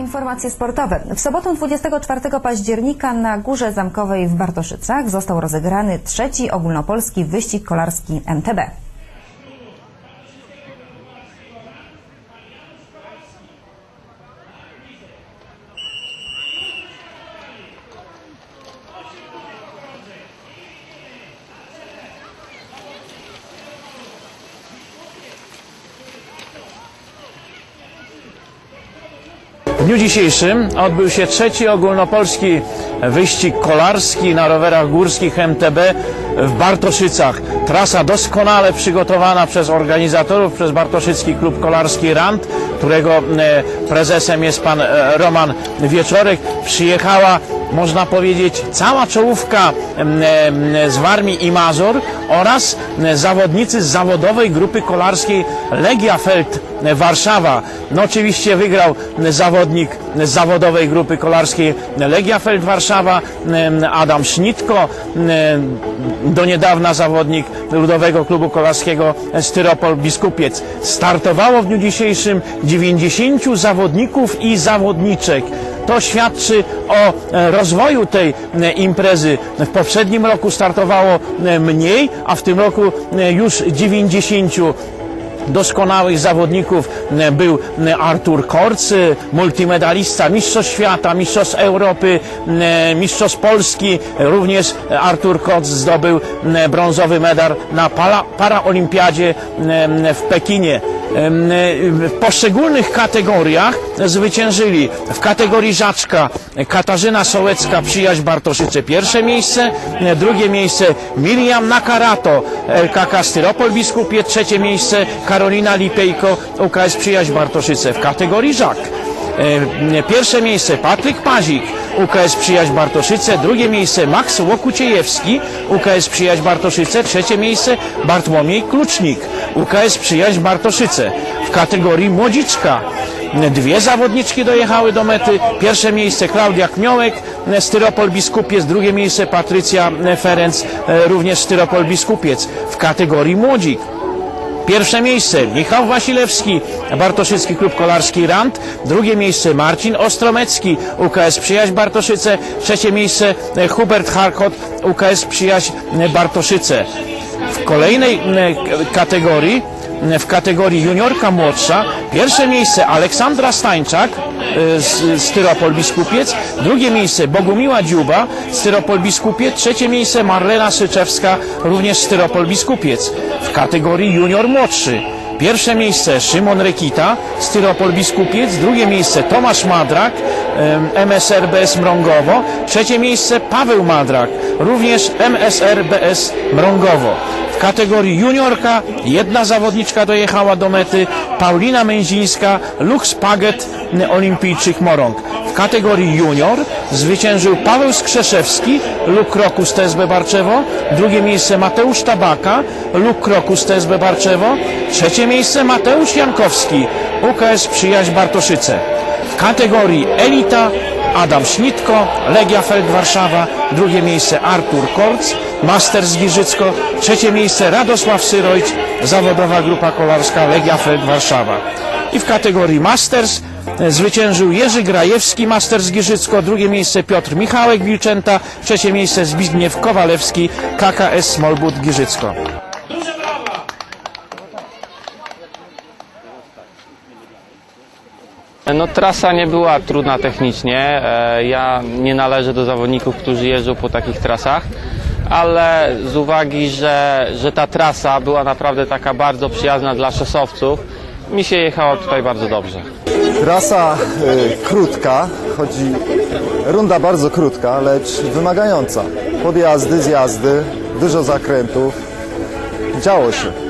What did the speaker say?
Informacje sportowe. W sobotę 24 października na Górze Zamkowej w Bartoszycach został rozegrany trzeci ogólnopolski wyścig kolarski MTB. Dniu dzisiejszym odbył się trzeci ogólnopolski wyścig kolarski na rowerach górskich MTB w Bartoszycach. Trasa doskonale przygotowana przez organizatorów, przez Bartoszycki Klub Kolarski RAND, którego e, prezesem jest pan e, Roman Wieczorek. Przyjechała można powiedzieć, cała czołówka em, z Warmii i Mazur oraz zawodnicy z zawodowej grupy kolarskiej Legia Feld Warszawa. No oczywiście wygrał zawodnik z zawodowej grupy kolarskiej Legia Feld Warszawa, Adam Sznitko, em, do niedawna zawodnik Ludowego Klubu Kolarskiego Styropol Biskupiec. Startowało w dniu dzisiejszym 90 zawodników i zawodniczek. To świadczy o e, rozwoju tej e, imprezy. W poprzednim roku startowało e, mniej, a w tym roku już 90 doskonałych zawodników e, był e, Artur Korc, e, multimedalista, mistrzostw świata, mistrzostw Europy, e, mistrzostw Polski. Również Artur Korc zdobył brązowy medal na para, paraolimpiadzie w Pekinie. E, W poszczególnych kategoriach zwyciężyli w kategorii Żaczka Katarzyna Sołecka, Przyjaźń Bartoszyce pierwsze miejsce, e, drugie miejsce Miriam Nakarato, LKK Styropol Biskupie, trzecie miejsce Karolina Lipejko, UKS Przyjaźń Bartoszyce w kategorii Żak. E, Pierwsze miejsce Patryk Pazik, UKS Przyjaźń Bartoszyce, drugie miejsce Max Łokuciejewski, UKS Przyjaźń Bartoszyce, trzecie miejsce Bartłomiej Klucznik, UKS Przyjaźń Bartoszyce. W kategorii Młodziczka dwie zawodniczki dojechały do mety. Pierwsze miejsce Klaudia Kmiołek, Styropol Biskupiec, drugie miejsce Patrycja Ferenc, również Styropol Biskupiec. W kategorii Młodzik Pierwsze miejsce Michał Wasilewski, Bartoszycki Klub Kolarski Rand. Drugie miejsce Marcin Ostromecki, UKS Przyjaźń Bartoszyce. Trzecie miejsce Hubert Harkot, UKS Przyjaźń Bartoszyce. W kolejnej kategorii, w kategorii juniorka młodsza, pierwsze miejsce Aleksandra Stańczak, Styropol Biskupiec. Drugie miejsce Bogumiła Dziuba, Styropol Biskupiec. Trzecie miejsce Marlena Syczewska, również Styropol Biskupiec. W kategorii junior młodszy. Pierwsze miejsce Szymon Rekita, Styropol Biskupiec. Drugie miejsce Tomasz Madrak, em, MSR BS Mrągowo. Trzecie miejsce Paweł Madrak, również MSR BS Mrągowo. Kategorii juniorka jedna zawodniczka dojechała do mety, Paulina Męzińska, Lux Paget, olimpijczyk Morąg. W kategorii junior zwyciężył Paweł Skrzeszewski, Luk Krokus TSB Barczewo. Drugie miejsce Mateusz Tabaka, Luk Krokus TSB Barczewo. Trzecie miejsce Mateusz Jankowski, UKS Przyjaźń Bartoszyce. W kategorii elita Adam Śnitko, Legia Feld Warszawa, drugie miejsce Artur Korc, Masters Giżycko, trzecie miejsce Radosław Syrojć, zawodowa grupa kolarska Legia Feld Warszawa. I w kategorii Masters e, zwyciężył Jerzy Grajewski, Masters Giżycko, drugie miejsce Piotr Michałek Wilczęta, trzecie miejsce Zbigniew Kowalewski, KKS Smolbut Giżycko. No trasa nie była trudna technicznie. E, Ja nie należę do zawodników, którzy jeżdżą po takich trasach, ale z uwagi, że, że ta trasa była naprawdę taka bardzo przyjazna dla szosowców, mi się jechało tutaj bardzo dobrze. Trasa y, krótka, chodzi runda bardzo krótka, lecz wymagająca. Podjazdy, zjazdy, dużo zakrętów. Działo się.